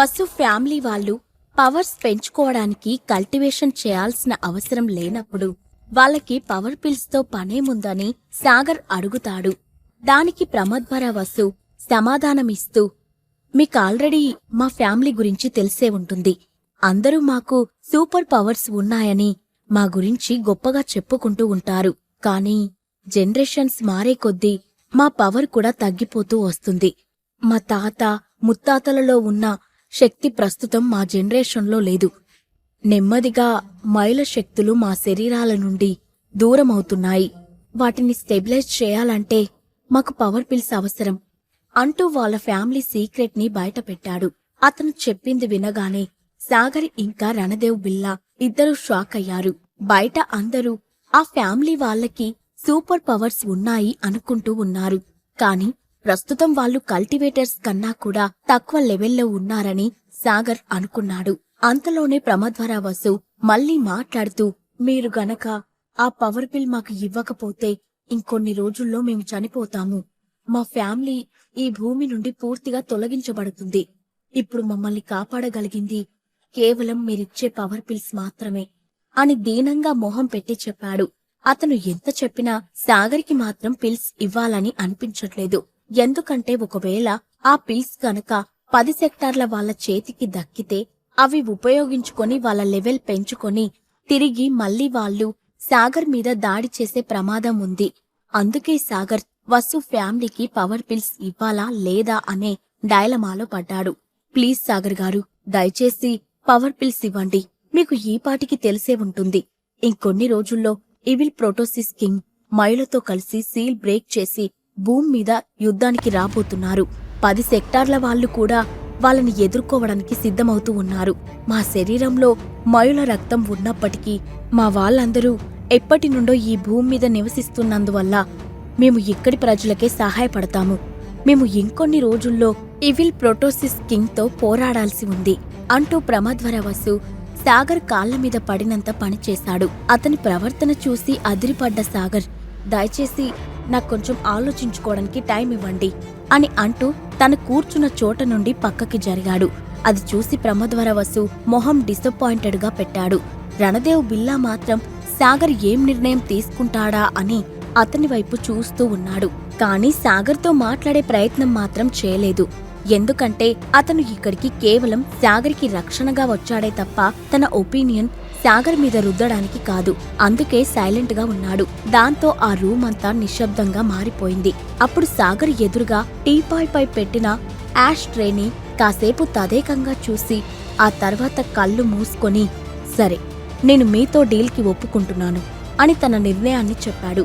పశు ఫ్యామిలీ వాళ్ళు పవర్స్ పెంచుకోవడానికి కల్టివేషన్ చేయాల్సిన అవసరం లేనప్పుడు వాళ్ళకి పవర్ పిల్స్తో పనేముందని సాగర్ అడుగుతాడు. దానికి ప్రమద్వర వసు సమాధానమిస్తూ మీకు ఆల్రెడీ మా ఫ్యామిలీ గురించి తెలిసే ఉంటుంది. అందరూ మాకు సూపర్ పవర్స్ ఉన్నాయని మా గురించి గొప్పగా చెప్పుకుంటూ ఉంటారు. కానీ జనరేషన్స్ మారే కొద్దీ మా పవర్ కూడా తగ్గిపోతూ వస్తుంది. మా తాత ముత్తాతలలో ఉన్న శక్తి ప్రస్తుతం మా జనరేషన్లో లేదు. నెమ్మదిగా మైల శక్తులు మా శరీరాల నుండి దూరమవుతున్నాయి. వాటిని స్టెబిలైజ్ చేయాలంటే మాకు పవర్ పిల్స్ అవసరం అంటూ వాళ్ళ ఫ్యామిలీ సీక్రెట్ని బయటపెట్టాడు. అతను చెప్పింది వినగానే సాగర్ ఇంకా రణదేవ్ బిల్లా ఇద్దరూ షాక్ అయ్యారు. బయట అందరూ ఆ ఫ్యామిలీ వాళ్ళకి సూపర్ పవర్స్ ఉన్నాయి అనుకుంటూ ఉన్నారు. కాని ప్రస్తుతం వాళ్ళు కల్టివేటర్స్ కన్నా కూడా తక్కువ లెవెల్లో ఉన్నారని సాగర్ అనుకున్నాడు. అంతలోనే ప్రమద్వరా వసు మళ్ళీ మాట్లాడుతూ మీరు గనక ఆ పవర్ బిల్ మాకు ఇవ్వకపోతే ఇంకొన్ని రోజుల్లో మేము చనిపోతాము. మా ఫ్యామిలీ ఈ భూమి నుండి పూర్తిగా తొలగించబడుతుంది. ఇప్పుడు మమ్మల్ని కాపాడగలిగింది కేవలం మీరిచ్చే పవర్ పిల్స్ మాత్రమే అని దీనంగా మొహం పెట్టి చెప్పాడు. అతను ఎంత చెప్పినా సాగర్కి మాత్రం పిల్స్ ఇవ్వాలని అనిపించట్లేదు. ఎందుకంటే ఒకవేళ ఆ పిల్స్ గనక పది సెక్టార్ల వాళ్ళ చేతికి దక్కితే అవి ఉపయోగించుకొని వాళ్ళ లెవెల్ పెంచుకొని తిరిగి మళ్ళీ వాళ్ళు సాగర్ మీద దాడి చేసే ప్రమాదం ఉంది. అందుకే సాగర్ వసు ఫ్యామిలీకి పవర్ పిల్స్ ఇవ్వాలా లేదా అనే డైలమాలో పడ్డాడు. ప్లీజ్ సాగర్ గారు దయచేసి పవర్ పిల్స్ ఇవ్వండి. మీకు ఈ పాటికి తెలిసే ఉంటుంది. ఇంకొన్ని రోజుల్లో ఇవిల్ ప్రోటోసిస్ కింగ్ మైలతో కలిసి సీల్ బ్రేక్ చేసి భూమి మీద యుద్ధానికి రాబోతున్నారు. పది సెక్టార్ల వాళ్ళు కూడా వాళ్ళని ఎదుర్కోవడానికి సిద్ధమవుతూ ఉన్నారు. మా శరీరంలో మయుల రక్తం ఉన్నప్పటికీ మా వాళ్ళందరూ ఎప్పటి నుండో ఈ భూమి మీద నివసిస్తున్నందువల్ల మేము ఇక్కడి ప్రజలకే సహాయపడతాము. మేము ఇంకొన్ని రోజుల్లో ఇవిల్ ప్రోటోసిస్ కింగ్తో పోరాడాల్సి ఉంది అంటూ ప్రమధ్వరవసు సాగర్ కాళ్ళ మీద పడినంత పనిచేశాడు. అతని ప్రవర్తన చూసి అదిరిపడ్డ సాగర్ దయచేసి నాకు కొంచెం ఆలోచించుకోవడానికి టైం ఇవ్వండి అని అంటూ తను కూర్చున్న చోట నుండి పక్కకి జరిగాడు. అది చూసి ప్రమద్వరవసు మొహం డిసప్పాయింటెడ్గా పెట్టాడు. రణదేవ్ బిల్లా మాత్రం సాగర్ ఏం నిర్ణయం తీసుకుంటాడా అని అతని వైపు చూస్తూ ఉన్నాడు. కానీ సాగర్తో మాట్లాడే ప్రయత్నం మాత్రం చేయలేదు. ఎందుకంటే అతను ఇక్కడికి కేవలం సాగర్కి రక్షణగా వచ్చాడే తప్ప తన ఒపీనియన్ సాగర్ మీద రుద్దడానికి కాదు అందుకే సైలెంట్గా ఉన్నాడు. దాంతో ఆ రూమ్ అంతా నిశ్శబ్దంగా మారిపోయింది. అప్పుడు సాగర్ ఎదురుగా టీపాయ్ పై పెట్టిన యాష్ ట్రేని కాసేపు తదేకంగా చూసి ఆ తర్వాత కళ్ళు మూసుకొని సరే నేను మీతో డీల్కి ఒప్పుకుంటున్నాను అని తన నిర్ణయాన్ని చెప్పాడు.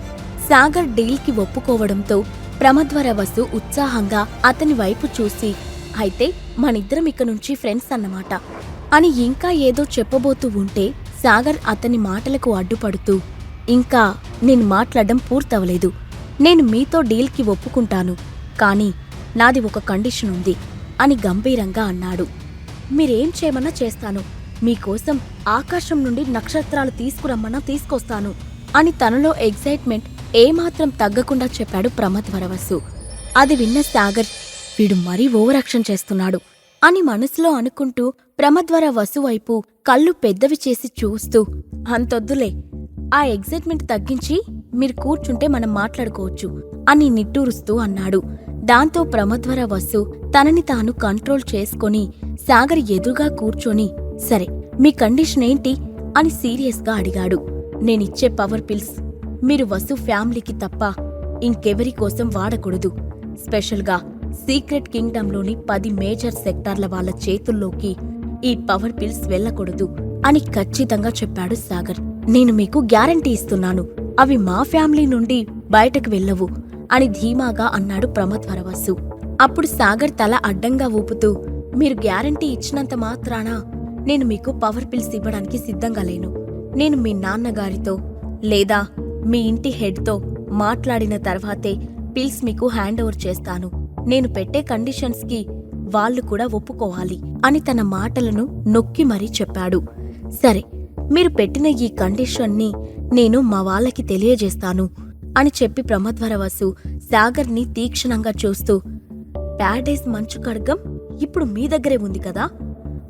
సాగర్ డీల్కి ఒప్పుకోవడంతో ప్రమద్వర వసు ఉత్సాహంగా అతని వైపు చూసి అయితే మనిద్దరం ఇక నుంచి ఫ్రెండ్స్ అన్నమాట అని ఇంకా ఏదో చెప్పబోతూ ఉంటే సాగర్ అతని మాటలకు అడ్డుపడుతూ ఇంకా నేను మాట్లాడడం పూర్తవలేదు. నేను మీతో డీల్కి ఒప్పుకుంటాను. కానీ నాది ఒక కండిషన్ ఉంది అని గంభీరంగా అన్నాడు. మీరేం చేయమన్నా చేస్తాను. మీకోసం ఆకాశం నుండి నక్షత్రాలు తీసుకురమ్మన్నా తీసుకొస్తాను అని తనలో ఎగ్జైట్మెంట్ ఏమాత్రం తగ్గకుండా చెప్పాడు ప్రమద్ వరవస్సు అది విన్న సాగర్ వీడు మరీ ఓవరాక్షన్ చేస్తున్నాడు. అని మనసులో అనుకుంటూ ప్రమద్వర వసువైపు కళ్ళు పెద్దవి చేసి చూస్తూ అంతొద్దులే ఆ ఎగ్జైట్మెంట్ తగ్గించి మీరు కూర్చుంటే మనం మాట్లాడుకోవచ్చు అని నిట్టూరుస్తూ అన్నాడు. దాంతో ప్రమద్వర వసు తనని తాను కంట్రోల్ చేసుకొని సాగర్ ఎదురుగా కూర్చొని సరే మీ కండిషన్ ఏంటి? అని సీరియస్గా అడిగాడు. నేనిచ్చే పవర్ పిల్స్. మీరు వసు ఫ్యామిలీకి తప్ప ఇంకెవరి కోసం వాడకూడదు. స్పెషల్గా సీక్రెట్ కింగ్డమ్లోని పది మేజర్ సెక్టార్ల వాళ్ళ చేతుల్లోకి ఈ పవర్ పిల్స్ వెళ్ళకూడదు అని ఖచ్చితంగా చెప్పాడు సాగర్. నేను మీకు గ్యారంటీ ఇస్తున్నాను. అవి మా ఫ్యామిలీ నుండి బయటకు వెళ్ళవు అని ధీమాగా అన్నాడు ప్రమద్వరవసు అప్పుడు సాగర్ తల అడ్డంగా ఊపుతూ మీరు గ్యారంటీ ఇచ్చినంత మాత్రాన నేను మీకు పవర్ పిల్స్ ఇవ్వడానికి సిద్ధంగా లేను. నేను మీ నాన్నగారితో లేదా మీ ఇంటి హెడ్తో మాట్లాడిన తర్వాతే పిల్స్ మీకు హ్యాండ్ ఓవర్ చేస్తాను. నేను పెట్టే కండిషన్స్కి వాళ్ళు కూడా ఒప్పుకోవాలి అని తన మాటలను నొక్కి మరీ చెప్పాడు. సరే మీరు పెట్టిన ఈ కండిషన్ని నేను మా వాళ్ళకి తెలియజేస్తాను అని చెప్పి ప్రమద్వరవసు సాగర్ని తీక్షణంగా చూస్తూ ప్యాడేస్ మంచు ఖడ్గం ఇప్పుడు మీ దగ్గరే ఉంది కదా?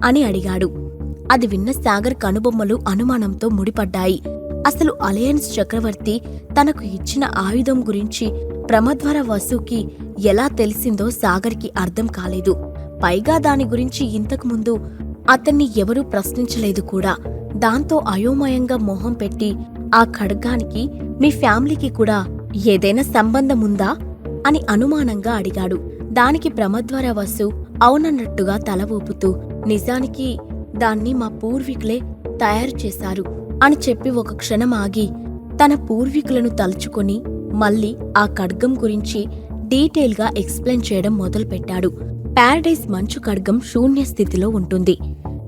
అని అడిగాడు. అది విన్న సాగర్ కనుబొమ్మలు అనుమానంతో ముడిపడ్డాయి. అసలు అలయన్స్ చక్రవర్తి తనకు ఇచ్చిన ఆయుధం గురించి ప్రమద్వర వసుకి ఎలా తెలిసిందో సాగర్కి అర్థం కాలేదు. పైగా దాని గురించి ఇంతకుముందు అతన్ని ఎవరూ ప్రశ్నించలేదు కూడా. దాంతో అయోమయంగా మొహం పెట్టి ఆ ఖడ్గానికి మీ ఫ్యామిలీకి కూడా ఏదైనా సంబంధముందా అని అనుమానంగా అడిగాడు. దానికి ప్రమద్వర వసు అవునన్నట్టుగా తల ఊపుతూ నిజానికి దాన్ని మా పూర్వీకులే తయారు చేశారు అని చెప్పి ఒక క్షణం ఆగి తన పూర్వీకులను తలుచుకొని మళ్ళీ ఆ ఖడ్గం గురించి డీటెయిల్గా ఎక్స్ప్లెయిన్ చేయడం మొదలుపెట్టాడు. ప్యారడైజ్ మంచు ఖడ్గం శూన్య స్థితిలో ఉంటుంది.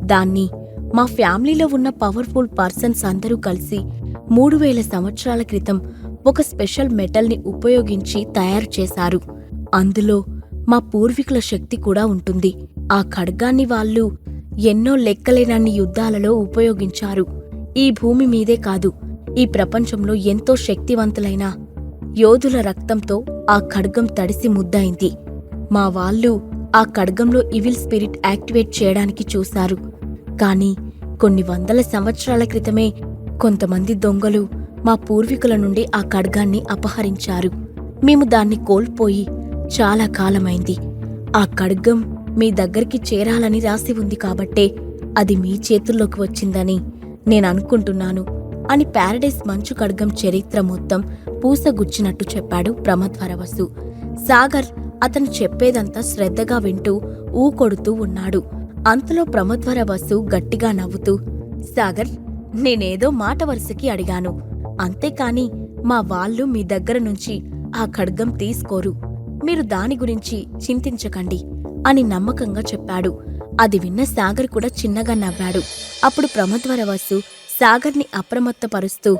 దాన్ని మా ఫ్యామిలీలో ఉన్న పవర్ఫుల్ పర్సన్స్ అందరూ కలిసి మూడు వేల సంవత్సరాల క్రితం ఒక స్పెషల్ మెటల్ని ఉపయోగించి తయారు చేశారు. అందులో మా పూర్వీకుల శక్తి కూడా ఉంటుంది. ఆ ఖడ్గాన్ని వాళ్ళు ఎన్నో లెక్కలేనన్ని యుద్ధాలలో ఉపయోగించారు. ఈ భూమి మీదే కాదు ఈ ప్రపంచంలో ఎంతో శక్తివంతులైన యోధుల రక్తంతో ఆ ఖడ్గం తడిసి ముద్దయింది. మా వాళ్ళు ఆ ఖడ్గంలో ఇవిల్ స్పిరిట్ యాక్టివేట్ చేయడానికి చూశారు. కానీ కొన్ని వందల సంవత్సరాల క్రితమే కొంతమంది దొంగలు మా పూర్వీకుల నుండి ఆ ఖడ్గాన్ని అపహరించారు. మేము దాన్ని కోల్పోయి చాలా కాలమైంది. ఆ ఖడ్గం మీ దగ్గరికి చేరాలని రాసి ఉంది కాబట్టే అది మీ చేతుల్లోకి వచ్చిందని నేను అనుకుంటున్నాను అని పారడైస్ మంచు ఖడ్గం చరిత్ర మొత్తం పూసగుచ్చినట్టు చెప్పాడు ప్రమద్వరవసు సాగర్ అతను చెప్పేదంతా శ్రద్ధగా వింటూ ఊకొడుతూ ఉన్నాడు. అంతలో ప్రమద్వరవసు గట్టిగా నవ్వుతూ సాగర్ నేనేదో మాట వరుసకి అడిగాను. అంతేకాని మా వాళ్ళు మీ దగ్గర నుంచి ఆ ఖడ్గం తీసుకోరు. మీరు దాని గురించి చింతించకండి అని నమ్మకంగా చెప్పాడు. అది విన్న సాగర్ కూడా చిన్నగా నవ్వాడు. అప్పుడు ప్రమద్వరవసు సాగర్ని అప్రమత్తపరుస్తూ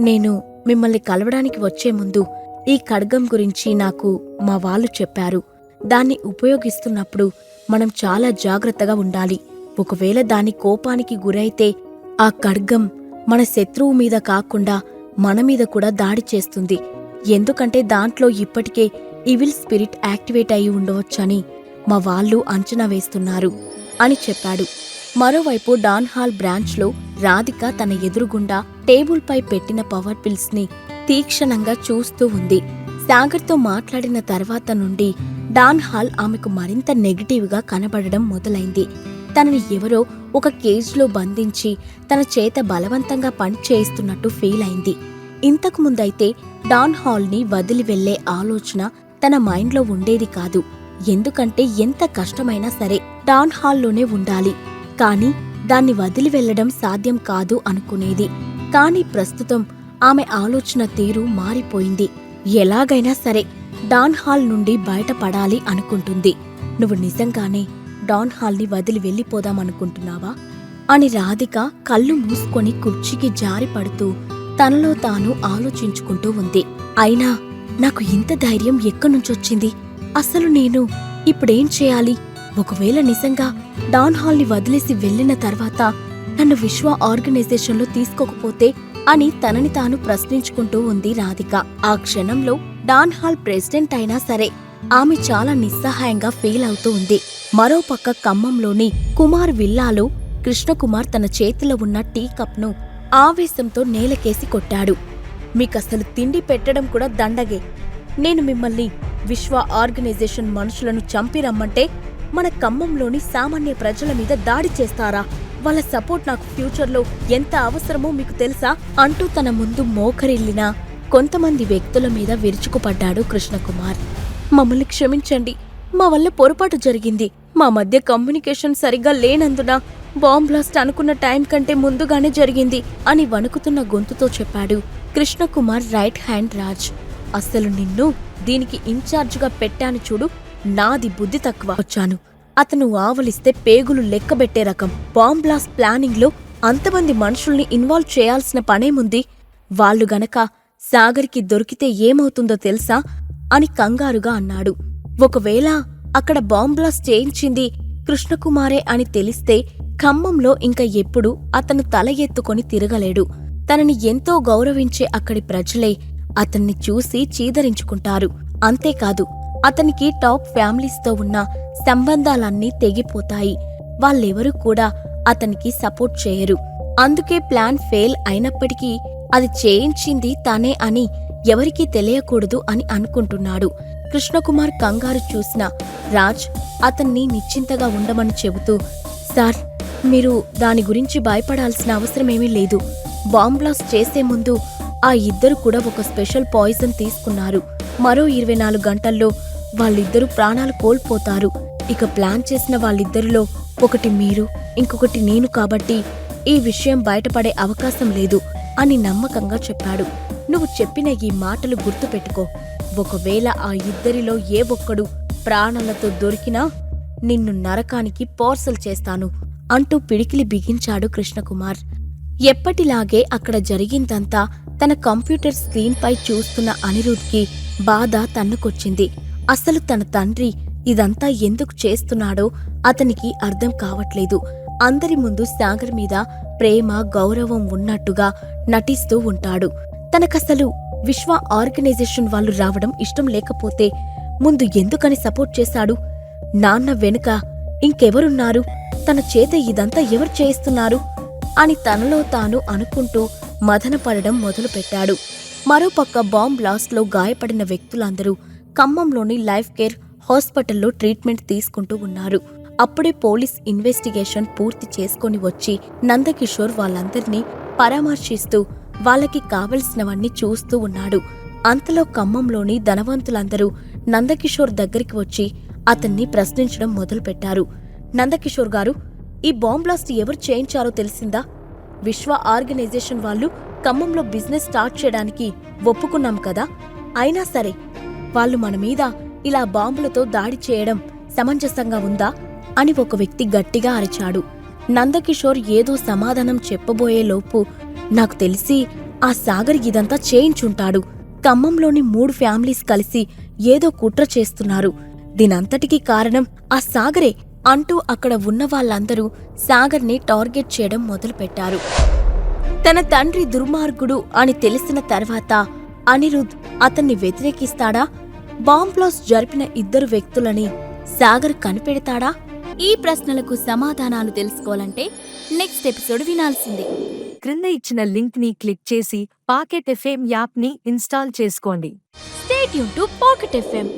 నేను మిమ్మల్ని కలవడానికి వచ్చే ముందు ఈ ఖడ్గం గురించి నాకు మా వాళ్ళు చెప్పారు. దాన్ని ఉపయోగిస్తున్నప్పుడు మనం చాలా జాగ్రత్తగా ఉండాలి. ఒకవేళ దాని కోపానికి గురైతే ఆ ఖడ్గం మన శత్రువు మీద కాకుండా మన మీద కూడా దాడి చేస్తుంది. ఎందుకంటే దాంట్లో ఇప్పటికే ఇవిల్ స్పిరిట్ యాక్టివేట్ అయి ఉండవచ్చని మా వాళ్ళు అంచనా వేస్తున్నారు అని చెప్పాడు. మరోవైపు డాన్ హాల్ బ్రాంచ్లో రాధిక తన ఎదురుగుండా టేబుల్పై పెట్టిన పవర్ పిల్స్ని తీక్షణంగా చూస్తూ ఉంది. సాగర్తో మాట్లాడిన తర్వాత నుండి డాన్ హాల్ ఆమెకు మరింత నెగిటివ్గా కనబడడం మొదలైంది. తనని ఎవరో ఒక కేజ్లో బంధించి తన చేత బలవంతంగా పని చేయిస్తున్నట్టు ఫీల్ అయింది. ఇంతకు ముందైతే డాన్ హాల్ని వదిలి వెళ్ళే ఆలోచన తన మైండ్లో ఉండేది కాదు. ఎందుకంటే ఎంత కష్టమైనా సరే డాన్ హాల్లోనే ఉండాలి. కానీ దాన్ని వదిలి వెళ్ళడం సాధ్యం కాదు అనుకునేది. కానీ ప్రస్తుతం ఆమె ఆలోచన తీరు మారిపోయింది. ఎలాగైనా సరే డాన్ హాల్ నుండి బయటపడాలి అనుకుంటుంది. నువ్వు నిజంగానే డాన్ హాల్ని వదిలి వెళ్ళిపోదామనుకుంటున్నావా అని రాధిక కళ్ళు మూసుకొని కుర్చీకి జారి పడుతూ తనలో తాను ఆలోచించుకుంటూ ఉంది. అయినా నాకు ఇంత ధైర్యం ఎక్కనుంచొచ్చింది అసలు నేను ఇప్పుడేం చేయాలి? ఒకవేళ నిజంగా డాన్ హాల్ని వదిలేసి వెళ్ళిన తర్వాత నన్ను విశ్వ ఆర్గనైజేషన్లో తీసుకోకపోతే అని తనని తాను ప్రశ్నించుకుంటూ ఉంది రాధిక. ఆ క్షణంలో డాన్ హాల్ ప్రెసిడెంట్ అయినా సరే ఆమె చాలా నిస్సహాయంగా ఫీల్ అవుతూ ఉంది. మరోపక్క ఖమ్మంలోని కుమార్ విల్లాలో కృష్ణకుమార్ తన చేతిలో ఉన్న టీ కప్ను ఆవేశంతో నేలకేసి కొట్టాడు. మీకసలు తిండి పెట్టడం కూడా దండగే. నేను మిమ్మల్ని విశ్వ ఆర్గనైజేషన్ మనుషులను చంపి రమ్మంటే మన ఖమ్మంలోని సామాన్య ప్రజల మీద దాడి చేస్తారా? వాళ్ళ సపోర్ట్ నాకు ఫ్యూచర్లో ఎంత అవసరమో మీకు తెలుసా? అంటూ తన ముందు మోకరిల్లిన కొంతమంది వ్యక్తుల మీద విరుచుకుపడ్డాడు కృష్ణకుమార్. మమ్మల్ని క్షమించండి. మా వల్ల పొరపాటు జరిగింది. మా మధ్య కమ్యూనికేషన్ సరిగ్గా లేనందున బాంబ్ బ్లాస్ట్ అనుకున్న టైం కంటే ముందుగానే జరిగింది అని వణుకుతున్న గొంతుతో చెప్పాడు కృష్ణకుమార్ రైట్ హ్యాండ్ రాజ్. అస్సలు నిన్ను దీనికి ఇన్ఛార్జ్గా పెట్టాను చూడు. నాది బుద్ధి తక్కువ. వచ్చాను. అతను ఆవలిస్తే పేగులు లెక్కబెట్టే రకం. బాంబ్లాస్ట్ ప్లానింగ్లో అంతమంది మనుషుల్ని ఇన్వాల్వ్ చేయాల్సిన పనేముంది? వాళ్ళు గనక సాగర్కి దొరికితే ఏమవుతుందో తెలుసా? అని కంగారుగా అన్నాడు. ఒకవేళ అక్కడ బాంబ్లాస్ట్ చేయించింది కృష్ణకుమారే అని తెలిస్తే ఖమ్మంలో ఇంక ఎప్పుడు అతను తల ఎత్తుకొని తిరగలేడు. తనని ఎంతో గౌరవించే అక్కడి ప్రజలే అతన్ని చూసి చీదరించుకుంటారు. అంతేకాదు అతనికి టాప్ ఫ్యామిలీస్తో ఉన్న సంబంధాలన్నీ తెగిపోతాయి. వాళ్ళెవరూ కూడా అతనికి సపోర్ట్ చేయరు. అందుకే ప్లాన్ ఫెయిల్ అయినప్పటికీ అది చేయించింది తానే అని ఎవరికీ తెలియకూడదు అని అనుకుంటున్నాడు. కృష్ణకుమార్ కంగారు చూసిన రాజ్ అతన్ని నిశ్చింతగా ఉండమని చెబుతూ సార్ మీరు దాని గురించి భయపడాల్సిన అవసరమేమీ లేదు. బాంబ్లాస్ చేసే ముందు ఆ ఇద్దరు కూడా ఒక స్పెషల్ పాయిజన్ తీసుకున్నారు. మరో ఇరవై నాలుగు గంటల్లో వాళ్ళిద్దరూ ప్రాణాలు కోల్పోతారు. ఇక ప్లాన్ చేసిన వాళ్ళిద్దరిలో ఒకటి మీరు ఇంకొకటి నేను కాబట్టి ఈ విషయం బయటపడే అవకాశం లేదు అని నమ్మకంగా చెప్పాడు. నువ్వు చెప్పిన ఈ మాటలు గుర్తుపెట్టుకో. ఒకవేళ ఆ ఇద్దరిలో ఏ ఒక్కడు ప్రాణాలతో దొరికినా నిన్ను నరకానికి పోర్సల్ చేస్తాను అంటూ పిడికిలి బిగించాడు కృష్ణకుమార్. ఎప్పటిలాగే అక్కడ జరిగిందంతా తన కంప్యూటర్ స్క్రీన్పై చూస్తున్న అనిరుద్ధ్కి బాధ తన్నుకొచ్చింది. అసలు తన తండ్రి ఇదంతా ఎందుకు చేస్తున్నాడో అతనికి అర్థం కావట్లేదు. అందరి ముందు సాగర్ మీద ప్రేమ గౌరవం ఉన్నట్టుగా నటిస్తూ ఉంటాడు. తనకసలు విశ్వ ఆర్గనైజేషన్ వాళ్ళు రావడం ఇష్టం లేకపోతే ముందు ఎందుకని సపోర్ట్ చేశాడు? నాన్న వెనుక ఇంకెవరున్నారు? తన చేత ఇదంతా ఎవరు చేయిస్తున్నారు? అని తనలో తాను అనుకుంటూ మదనపడడం మొదలుపెట్టాడు. మరోపక్క బాంబ్ బ్లాస్ట్లో గాయపడిన వ్యక్తులందరూ ఖమ్మంలోని లైఫ్ కేర్ హాస్పిటల్లో ట్రీట్మెంట్ తీసుకుంటూ ఉన్నారు. అప్పుడే పోలీస్ ఇన్వెస్టిగేషన్ పూర్తి చేసుకొని వచ్చి నందకిషోర్ వాళ్ళందరినీ పరామర్శిస్తూ వాళ్ళకి కావలసినవన్నీ చూస్తూ ఉన్నాడు. అంతలో ఖమ్మంలోని ధనవంతులందరూ నందకిషోర్ దగ్గరికి వచ్చి అతన్ని ప్రశ్నించడం మొదలుపెట్టారు. నందకిషోర్ గారు ఈ బాంబ్లాస్ట్ ఎవరు చేయించారో తెలిసిందా? విశ్వ ఆర్గనైజేషన్ వాళ్ళు ఖమ్మంలో బిజినెస్ స్టార్ట్ చేయడానికి ఒప్పుకున్నాం కదా. అయినా సరే వాళ్ళు మన మీద ఇలా బాంబులతో దాడి చేయడం సమంజసంగా ఉందా అని ఒక వ్యక్తి గట్టిగా అరిచాడు. నందకిషోర్ ఏదో సమాధానం చెప్పబోయేలోపు నాకు తెలిసి ఆ సాగర్ ఇదంతా చేయించుంటాడు. ఖమ్మంలోని మూడు ఫ్యామిలీస్ కలిసి ఏదో కుట్ర చేస్తున్నారు. దీనంతటికీ కారణం ఆ సాగరే అంటూ అక్కడ ఉన్న వాళ్ళందరూ సాగర్ని టార్గెట్ చేయడం మొదలుపెట్టారు. తన తండ్రి దుర్మార్గుడు అని తెలిసిన తర్వాత అనిరుద్ అతన్ని వ్యతిరేకిస్తాడా? బాంబ్ బ్లాస్ట్ జరిపిన ఇద్దరు వ్యక్తులని సాగర్ కనిపెడతాడా? ఈ ప్రశ్నలకు సమాధానాలు తెలుసుకోవాలంటే నెక్స్ట్ ఎపిసోడ్ వినాల్సిందే. క్రింద ఇచ్చిన లింక్ని క్లిక్ చేసి పాకెట్ ఎఫ్ఎం యాప్ని ఇన్స్టాల్ చేసుకోండి. స్టేట్ యూన్ టు పాకెట్ ఎఫ్ఎం